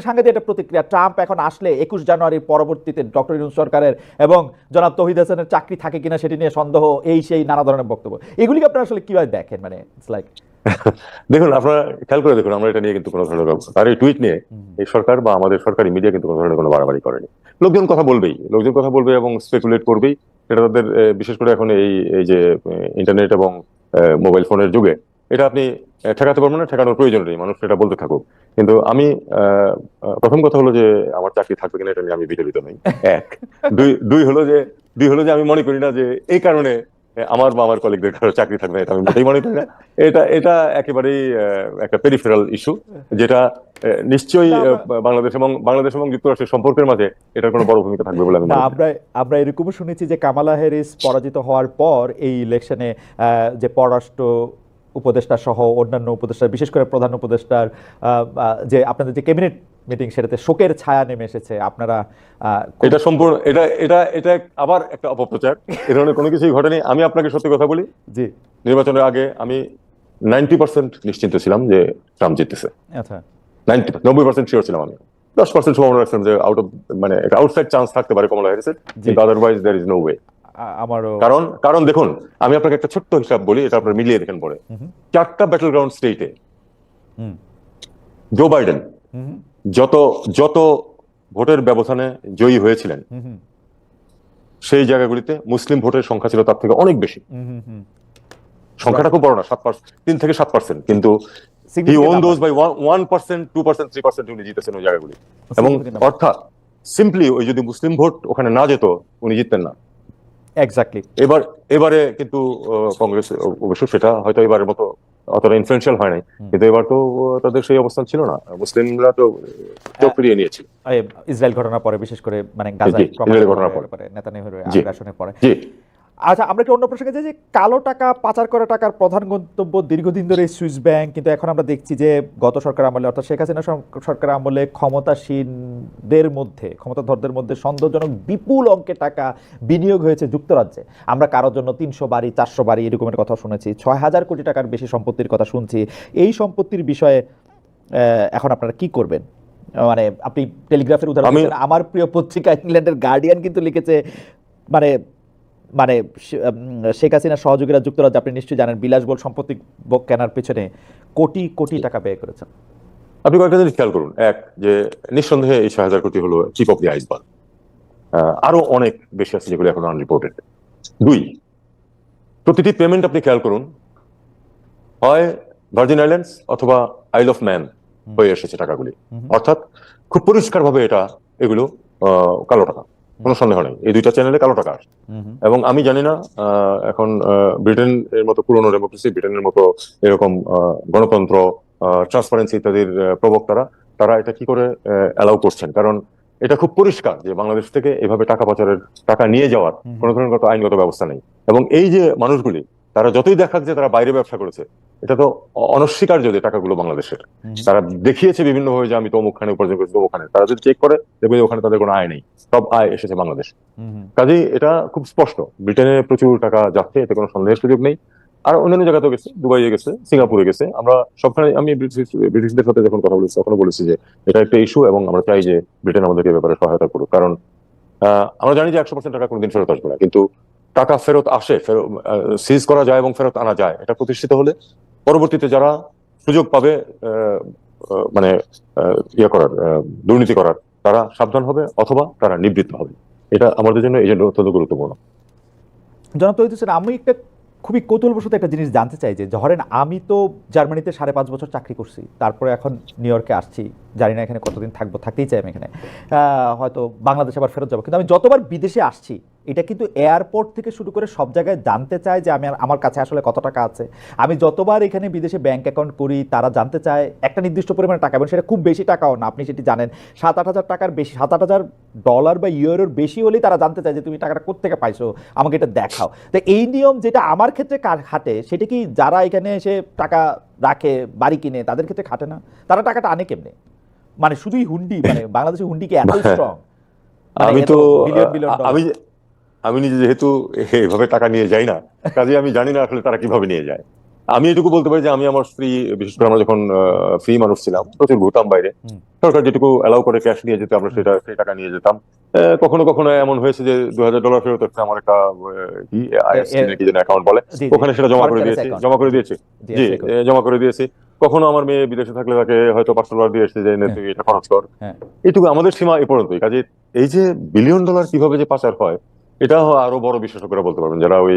সাংঘাতিক একটা প্রতিক্রিয়া। ট্রাম্প এখন আসলে একুশ জানুয়ারির পরবর্তীতে ডক্টর ইউনুস সরকারের এবং জনাব তহিদ হাসানের চাকরি থাকে কিনা সেটি নিয়ে সন্দেহ এই সেই নানা ধরনের বক্তব্য। এগুলিকে আপনারা আসলে কীভাবে দেখেন? মানে ইটস লাইক দেখুন আপনারা খেয়াল করে দেখুন আমরা এটা নিয়ে কিন্তু কোনো ধরনের তার এই টুইট নিয়ে এই সরকার বা আমাদের সরকারি মিডিয়া কিন্তু কোনো ধরনের কোনো বাড়াবাড়ি করেনি। লোকজন কথা বলবেই লোকজন কথা বলবে এবং স্পেকুলেট করবেই। সেটা তাদের বিশেষ করে এখন এই এই যে ইন্টারনেট এবং মোবাইল ফোনের যুগে এটা আপনি ঠেকাতে পারব না ঠেকানোর প্রয়োজন নেই মানুষ সেটা বলতে থাকুক। কিন্তু আমি প্রথম কথা হলো যে আমার চাকরি থাকবে কিনা এটা নিয়ে আমি বিচলিত নই। এক। দুই দুই হলো যে দুই হলো যে আমি মনে করি না যে এই কারণে আমার বা আমার কলিগদের কারও চাকরি থাকবে না, এটা আমি মোটেই মনে করি না। এটা এটা একেবারেই একটা পেরিফেরাল ইস্যু যেটা নিশ্চয়ই বাংলাদেশ এবং বাংলাদেশ এবং যুক্তরাষ্ট্রের সম্পর্কের মাঝে এটার কোনো বড় ভূমিকা থাকবে বলে আমি। আমরা আমরা এরকমও শুনেছি যে কামালা হ্যারিস পরাজিত হওয়ার পর এই ইলেকশনে যে পররাষ্ট্র উপদেষ্টা সহ অন্যান্য উপদেষ্টা বিশেষ করে প্রধান উপদেষ্টার যে আপনাদের যে ক্যাবিনেট মিটিং সেটাতে শোকের ছায়া নেমে এসেছে। আপনারা এটা সম্পূর্ণ এটা এটা এটা আবার একটা অপপ্রচার। এ ধরনের কোনো কিছুই ঘটেনি। আমি আপনাকে সত্যি কথা বলি জি। নির্বাচনের আগে আমি নাইনটি পার্সেন্ট নিশ্চিন্ত ছিলাম যে ট্রাম্প জিততেছে। আচ্ছা। নাইনটি নব্বই পার্সেন্ট শিওর ছিলাম আমি। দশ পার্সেন্ট সম্ভাবনা রাখছিলাম যে আউট অফ মানে আউটসাইড চান্স থাকতে পারে কমলা হ্যারিসের কিন্তু otherwise there is no way আমারও কারণ কারণ দেখুন আমি আপনাকে একটা ছোট্ট হিসাব বলি এটা আপনার মিলিয়ে দেখেন পরে। চারটা ব্যাটল গ্রাউন্ড স্টেটে জো বাইডেন যত যত ভোটের ব্যবধানে জয়ী হয়েছিলেন সেই জায়গাগুলিতে মুসলিম ভোটের সংখ্যা ছিল তার থেকে অনেক বেশি। সংখ্যাটা খুব বড় না সাত পার্সেন্ট তিন থেকে সাত পার্সেন্ট কিন্তু he Significant won those by one percent two percent three percent উনি জিতেছেন ওই জায়গাগুলি। এবং অর্থাৎ সিম্পলি ওই যদি মুসলিম ভোট ওখানে না যেত উনি জিততেন না। এক্স্যাক্টলি এবার এবারে কিন্তু কংগ্রেস অবশ্য সেটা হয়তো এবারের মতো অতটা ইনফ্লুয়েন্সিয়াল হয় নাই। কিন্তু এবার তো তাদের সেই অবস্থান ছিল না। মুসলিমরা তো চোখ ফিরিয়ে নিয়েছিল। ইসরায়েল ঘটনার পরে বিশেষ করে মানে গাজায় ঘটনার পরে। পরে নেতানিয়াহুর আগ্রাসনের পরে। আচ্ছা আমরা একটু অন্য প্রসঙ্গে যাই যে কালো টাকা পাচার করা টাকার প্রধান গন্তব্য দীর্ঘদিন ধরে সুইস ব্যাংক কিন্তু এখন আমরা দেখছি যে গত সরকার আমলে অর্থাৎ শেখ হাসিনা সর- সরকার আমলে ক্ষমতাসীনদের মধ্যে ক্ষমতাধরদের মধ্যে সন্দেহজনক বিপুল অঙ্কে টাকা বিনিয়োগ হয়েছে যুক্তরাজ্যে। আমরা কারোর জন্য তিনশো বাড়ি চারশো বাড়ি এরকমের কথা শুনেছি ছয় হাজার কোটি টাকার বেশি সম্পত্তির কথা শুনছি। এই সম্পত্তির বিষয়ে এখন আপনারা কি করবেন? মানে আপনি টেলিগ্রাফের উদাহরণ আমি- আমার প্রিয় পত্রিকা ইংল্যান্ডের গার্ডিয়ান কিন্তু লিখেছে মানে মানে শেখ হাসিনার সহযোগীরা যুক্তরাজ্য আপনি নিশ্চয়ই জানেন বিলাসবহুল সম্পত্তি কেনার পেছনে কোটি কোটি টাকা ব্যয় করেছেন। আপনি কয়েকটা জিনিস খেয়াল করুন। এক যে নিঃসন্দেহে এই ছয় হাজার কোটি হলো চিপ অফ দি আইসবার্গ আরও অনেক বেশি আছে যেগুলো এখন আনরিপোর্টেড দুই প্রতিটি পেমেন্ট আপনি খেয়াল করুন হয় ভার্জিন আইল্যান্ডস অথবা আইল অফ ম্যান হয়ে এসেছে টাকাগুলি। অর্থাৎ খুব পরিষ্কারভাবে এটা এগুলো আহ, কালো টাকা। কোনো সন্দেহ নেই। এই দুইটা চ্যানেলে কালো টাকা আসে এবং আমি জানি না এখন ব্রিটেন এর মতো পুরনো ডেমোক্রেসি ব্রিটেনের মতো এরকম গণতন্ত্র ট্রান্সপারেন্সি ইত্যাদির প্রবক্তারা তারা এটা কি করে অ্যালাউ করছেন? কারণ এটা খুব পরিষ্কার যে বাংলাদেশ থেকে এভাবে টাকা পাচারের টাকা নিয়ে যাওয়ার কোনো ধরনের আইনগত ব্যবস্থা নেই। এবং এই যে মানুষগুলি তারা যতই দেখাক যে তারা বাইরে ব্যবসা করেছে এটা তো অনস্বীকার্য যে টাকাগুলো বাংলাদেশের। তারা দেখিয়েছে বিভিন্নভাবে যে আমি তো অমুকখানে উপার্জন করেছি অমুকখানে তারা যদি চেক করে দেখবে যে ওখানে তাদের কোনো আয় নেই। সব আয় এসেছে বাংলাদেশ। কাজেই এটা খুব স্পষ্ট। ব্রিটেনে প্রচুর টাকা যাচ্ছে এতে কোনো সন্দেহের সুযোগ নেই। আর অন্যান্য জায়গাতেও গেছে দুবাইয়ে গেছে সিঙ্গাপুরে গেছে। আমরা সবখানে আমি ব্রিটিশদের সাথে যখন কথা বলেছি তখনও বলেছি যে এটা একটা ইস্যু এবং আমরা চাই যে ব্রিটেন আমাদেরকে ব্যাপারে সহায়তা করুক। কারণ আহ, আমরা জানি যে একশো পার্সেন্ট টাকা কোনোদিন ফেরত আসবে না। কিন্তু টাকা ফেরত আসে, ফেরত সিজ করা যায় এবং ফেরত আনা যায়। এটা প্রতিষ্ঠিত হলে পরবর্তীতে যারা সুযোগ পাবে মানে ইয়ে করার দুর্নীতি করার, তারা সাবধান হবে অথবা তারা নিবৃত্ত হবে। এটা আমাদের জন্য এই জন্য অত্যন্ত গুরুত্বপূর্ণ। জনাব তহিদ হোসেন, আমি একটা খুবই কৌতূহলবশত একটা জিনিস জানতে চাই যে, ধরেন আমি তো জার্মানিতে সাড়ে পাঁচ বছর চাকরি করছি, তারপরে এখন নিউ ইয়র্কে আসছি জানি না এখানে কতদিন থাকব, থাকতেই চাই আমি এখানে। হয়তো বাংলাদেশে আবার ফেরত যাব। কিন্তু আমি যতবার বিদেশে আসছি, এটা কিন্তু এয়ারপোর্ট থেকে শুরু করে সব জায়গায় জানতে চায় যে আমি আমার কাছে আসলে কত টাকা আছে। আমি যতবার এখানে বিদেশে ব্যাংক অ্যাকাউন্ট করি, তারা জানতে চায় একটা নির্দিষ্ট পরিমাণে টাকা, এবং সেটা খুব বেশি টাকাও না, আপনি সেটি জানেন। সাত আট হাজার টাকার বেশি সাত আট হাজার ডলার বা ইউরোর বেশি হলেই তারা জানতে চায় যে তুমি টাকাটা কোথেকে পাইছো, আমাকে এটা দেখাও। তো এই নিয়ম যেটা আমার ক্ষেত্রে খাটে, সেটা কি যারা এখানে এসে টাকা রাখে, বাড়ি কিনে, তাদের ক্ষেত্রে খাটে না? তারা টাকাটা আনে কেমনে? মানে শুধুই হুন্ডি মানে বাংলাদেশের হুন্ডি কি এত স্ট্রং আমি তো আমি আমি নিজে যেহেতু এইভাবে টাকা নিয়ে যাই না কাজে আমি জানি না আসলে তারা কীভাবে নিয়ে যায়। আমি এটুকু বলতে পারি যে আমি আমার স্ত্রী বিশেষ করে আমরা যখন ফ্রি মানুষ ছিলাম প্রচুর ঘুরতাম বাইরে সরকার যেটুকু অ্যালাউ করে ক্যাশ নিয়ে যেতে আমরা সেটা সেই টাকা নিয়ে যেতাম। কখনো কখনো এমন হয়েছে যে দু হাজার ডলার ফেরত হচ্ছে আমার একটা অ্যাকাউন্ট বলে। ওখানে সেটা জমা করে দিয়েছি জমা করে দিয়েছি। জি, জমা করে দিয়েছি। কখনো আমার মেয়ে বিদেশে থাকলে তাকে হয়তো পাঁচশো ডলার দিয়ে এসে যে নে, তুই এটা খরচ কর। হ্যাঁ। এইটুকু আমাদের সীমা এ পর্যন্তই। কাজে এই যে বিলিয়ন ডলার কীভাবে যে পাচার হয় এটা আরও বড় বিশেষজ্ঞরা বলতে পারবেন যারা ওই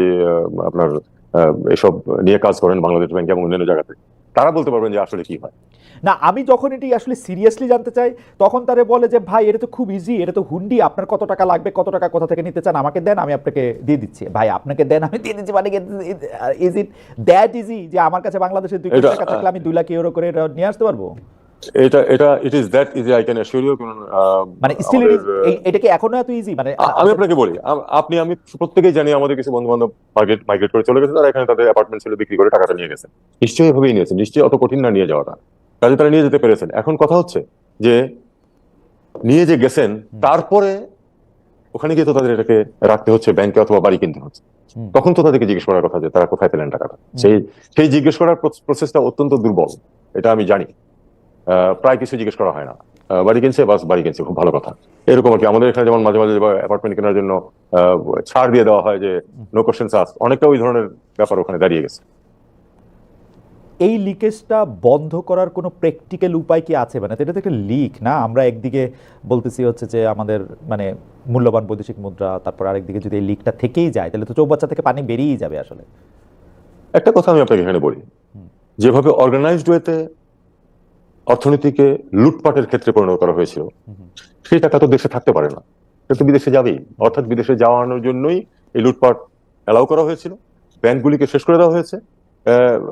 আপনার আহ, এসব নিয়ে কাজ করেন বাংলাদেশ ব্যাংক এবং অন্যান্য জায়গাতে। তারা বলতে পারবেন যে আসলে কি হয়। না আমি যখন এটি আসলে সিরিয়াসলি জানতে চাই তখন তারে বলে যে ভাই এটা তো খুব ইজি এটা তো হুন্ডি আপনার কত টাকা লাগবে কত টাকা কোথা থেকে নিতে চান আমাকে দেন আমি আপনাকে দিয়ে দিচ্ছি। ভাই আপনাকে দেন আমি দিয়ে দিচ্ছি মানে ইজ ইট দ্যাট ইজি যে আমার কাছে বাংলাদেশের দুই টাকা থাকলে আমি দুই লাখ ইউরো করে নিয়ে আসতে পারব? এটা এটা it is that easy I can assure you মানে স্টিল এটা কি এখনও এত ইজি মানে আমি আপনাকে বলি আপনি আমি প্রত্যেকেই জানি আমাদের কিছু বন্ধু বান্ধব মার্কেট মাইগ্রেট করে চলে গেছে তারা এখানে তাদের অ্যাপার্টমেন্ট ছিল বিক্রি করে টাকাটা নিয়ে গেছে। নিশ্চয়ই এভাবেই নিয়েছেন নিশ্চয়ই অত কঠিন না নিয়ে যাওয়াটা। কাজে তারা নিয়ে যেতে পেরেছেন। এখন কথা হচ্ছে যে নিয়ে যে গেছেন তারপরে ওখানে গিয়ে তো তাদের এটাকে রাখতে হচ্ছে ব্যাংকে অথবা বাড়ি কিনতে হচ্ছে। তখন তো তাদেরকে জিজ্ঞেস করার কথা যে তারা কোথায় পেলেন টাকাটা? সেই সেই জিজ্ঞেস করার প্রসেসটা অত্যন্ত দুর্বল এটা আমি জানি। প্রায় কিছু জিজ্ঞেস করা হয় না। বাড়ি কিনছে বাস বাড়ি কিনছে খুব ভালো কথা। এরকম আর কি। আমাদের এখানে যেমন মাঝে মাঝে অ্যাপার্টমেন্ট কেনার জন্য ছাড় দিয়ে দেওয়া হয় যে নো কোশ্চেন আস অনেকটা ওই ধরনের ব্যাপার ওখানে দাঁড়িয়ে গেছে। এই লিকেজটা বন্ধ করার কোনো প্র্যাকটিক্যাল উপায় কি আছে? মানে এটা তো একটা লিক না? আমরা একদিকে বলতেছি হচ্ছে যে আমাদের মানে মূল্যবান বৈদেশিক মুদ্রা তারপর আরেকদিকে যদি এই লিকটা থেকেই যায় তাহলে তো চৌবাচ্চা থেকে পানি বেরিয়েই যাবে আসলে। একটা কথা আমি আপনাকে এখানে বলি। যেভাবে অর্গানাইজড ওয়েতে অর্থনীতিকে লুটপাটের ক্ষেত্রে পরিণত করা হয়েছিল। সেই টাকা তো দেশে থাকতে পারে না। কিন্তু বিদেশে যাবেই। অর্থাৎ বিদেশে যাওয়ানোর জন্যই এই লুটপাট অ্যালাউ করা হয়েছিল। ব্যাংকগুলিকে শেষ করে দেওয়া হয়েছে।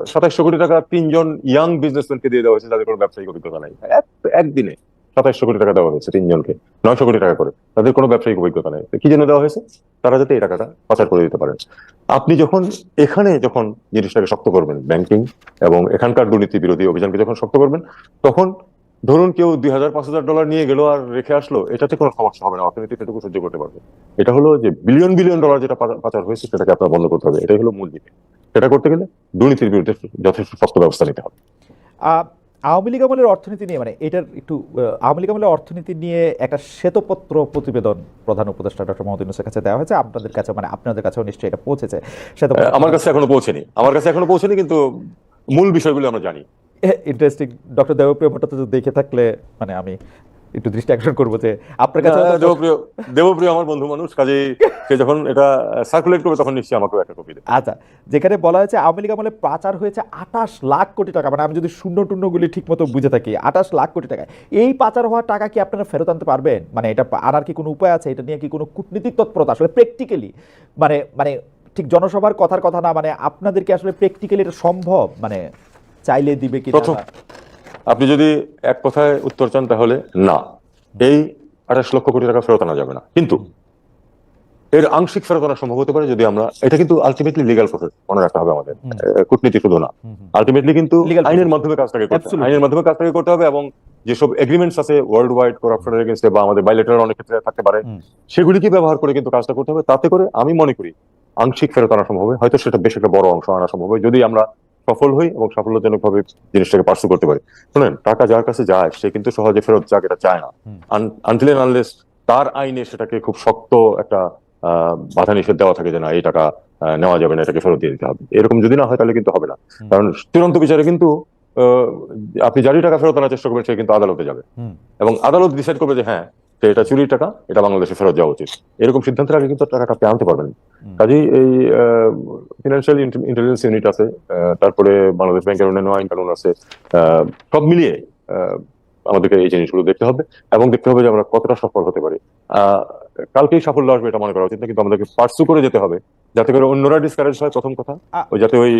সাতাইশশো কোটি টাকা তিনজন ইয়াং বিজনেসম্যানকে দিয়ে দেওয়া হয়েছে। যাদের কোনো ব্যবসায়িক অভিজ্ঞতা নাই। এক- একদিনে। সাতাইশশো কোটি টাকা দেওয়া হয়েছে তিনজনকে, নয়শো কোটি টাকা করে। তাদের কোনো ব্যবসায়িক অভিজ্ঞতা নেই। কি জন্য দেওয়া হয়েছে? তারা যাতে এই টাকাটা পাচার করে দিতে পারেন। আপনি যখন এখানে যখন জিনিসটাকে শক্ত করবেন ব্যাংকিং এবং এখানকার দুর্নীতি বিরোধী অভিযানকে যখন শক্ত করবেন, তখন ধরুন কেউ দুই হাজার, পাঁচ হাজার ডলার নিয়ে গেল আর রেখে আসলো, এটাতে কোনো সমস্যা হবে না। অর্থনীতি সেটুকু সহ্য করতে পারবে। এটা হলো যে বিলিয়ন বিলিয়ন ডলার যেটা পাচার হয়েছে, সেটাকে আপনার বন্ধ করতে হবে। এটাই হলো মূল দিক। সেটা করতে গেলে দুর্নীতির বিরুদ্ধে যথেষ্ট শক্ত ব্যবস্থা নিতে হবে। আওয়ামী লীগ আমলের অর্থনীতি নিয়ে মানে এটার একটু আওয়ামী লীগ আমলের অর্থনীতি নিয়ে একটা শ্বেতপত্র প্রতিবেদন প্রধান উপদেষ্টা ডক্টর মোহাম্মদ ইউনুসের কাছে দেওয়া হয়েছে। আপনাদের কাছে মানে আপনাদের কাছেও নিশ্চয়ই এটা পৌঁছেছে। আমার কাছে এখনও পৌঁছেনি। আমার কাছে এখনও পৌঁছেনি কিন্তু মূল বিষয়গুলো আমরা জানি। ইন্টারেস্টিং ডক্টর দেবপ্রিয় ভট্টাচার্য দেখে থাকলে মানে আমি একটু দৃষ্টি আকর্ষণ করব যে আপনার কাছে দেবপ্রিয় দেবপ্রিয় আমার বন্ধু মানুষ কাজে সে যখন এটা সার্কুলেট করবে তখন নিশ্চয়ই আমাকেও একটা কপি দেবে। আচ্ছা যেখানে বলা হয়েছে আওয়ামী লীগ আমলে পাচার হয়েছে আঠাশ লাখ কোটি টাকা মানে আমি যদি শূন্য টুন্যগুলি ঠিক মতো বুঝে থাকি আঠাশ লাখ কোটি টাকা। এই পাচার হওয়ার টাকা কি আপনারা ফেরত আনতে পারবেন? মানে এটা আনার কি কোনো উপায় আছে? এটা নিয়ে কি কোনো কূটনীতিক তৎপরতা? আসলে প্র্যাকটিক্যালি মানে মানে ঠিক জনসভার কথার কথা না মানে আপনাদেরকে আসলে প্র্যাকটিক্যালি এটা সম্ভব? মানে চাইলে দিবে কি প্রথম আপনি যদি এক কথায় উত্তর চান তাহলে না। এই আঠাশ লক্ষ কোটি টাকা ফেরত আনা যাবে না। কিন্তু এর আংশিক ফেরত আনা সম্ভব হতে পারে যদি আমরা এটা কিন্তু আলটিমেটলি লিগাল প্রসেস মনে রাখতে হবে আমাদের। কূটনীতি শুধু না। আলটিমেটলি কিন্তু আইনের মাধ্যমে কাজটাকে করতে হবে। আইনের মাধ্যমে কাজটাকে করতে হবে এবং যেসব এগ্রিমেন্টস আছে ওয়ার্ল্ড ওয়াইড করাপশনের এগেনস্টে বা আমাদের বাইলেটারাল অনেক ক্ষেত্রে থাকতে পারে। সেগুলিকে ব্যবহার করে কিন্তু কাজটা করতে হবে। তাতে করে আমি মনে করি আংশিক ফেরত আনা সম্ভব হবে। হয়তো সেটা বেশ একটা বড় অংশ আনা সম্ভব হবে। যদি আমরা সফল হই এবং সাফল্যজনকভাবে জিনিসটাকে পার্সু করতে পারি। শুনেন টাকা যার কাছে যায় সে কিন্তু সহজে ফেরত যাক এটা চায় না। আনটিল আনলেস তার আইনে সেটাকে খুব শক্ত একটা আহ, বাধা নিষেধ দেওয়া থাকে যে না এই টাকা নেওয়া যাবে না এটাকে ফেরত দিয়ে দিতে হবে। এরকম যদি না হয় তাহলে কিন্তু হবে না। কারণ চূড়ান্ত বিচারে কিন্তু আহ, আপনি যারই টাকা ফেরত আনার চেষ্টা করবেন সে কিন্তু আদালতে যাবে। এবং আদালত ডিসাইড করবে যে হ্যাঁ যে এটা চুরির টাকা এটা বাংলাদেশে ফেরত যাওয়া উচিত। এরকম সিদ্ধান্তের আগে কিন্তু টাকাটা আপনি আনতে পারবেন। কাজেই এই ফিনান্সিয়াল ইন্টেলিজেন্স ইউনিট আছে তারপরে বাংলাদেশ ব্যাংকের অন্যান্য আইন কানুন আছে সব মিলিয়ে আমাদেরকে এই জিনিসগুলো দেখতে হবে এবং দেখতে হবে যে আমরা কতটা সফল হতে পারি। আহ, কালকেই সাফল্য আসবে এটা মনে করা উচিত না কিন্তু আমাদেরকে পার্সু করে যেতে হবে। যাতে করে অন্যরা ডিসকারেজ হয় প্রথম কথা ওই যাতে ওই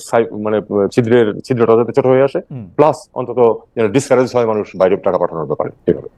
সাই- মানে ছিদ্রের ছিদ্রটা যাতে ছোট হয়ে আসে প্লাস অন্তত ডিসকারেজ হয় মানুষ বাইরে টাকা পাঠানোর ব্যাপারে ঠিক হবে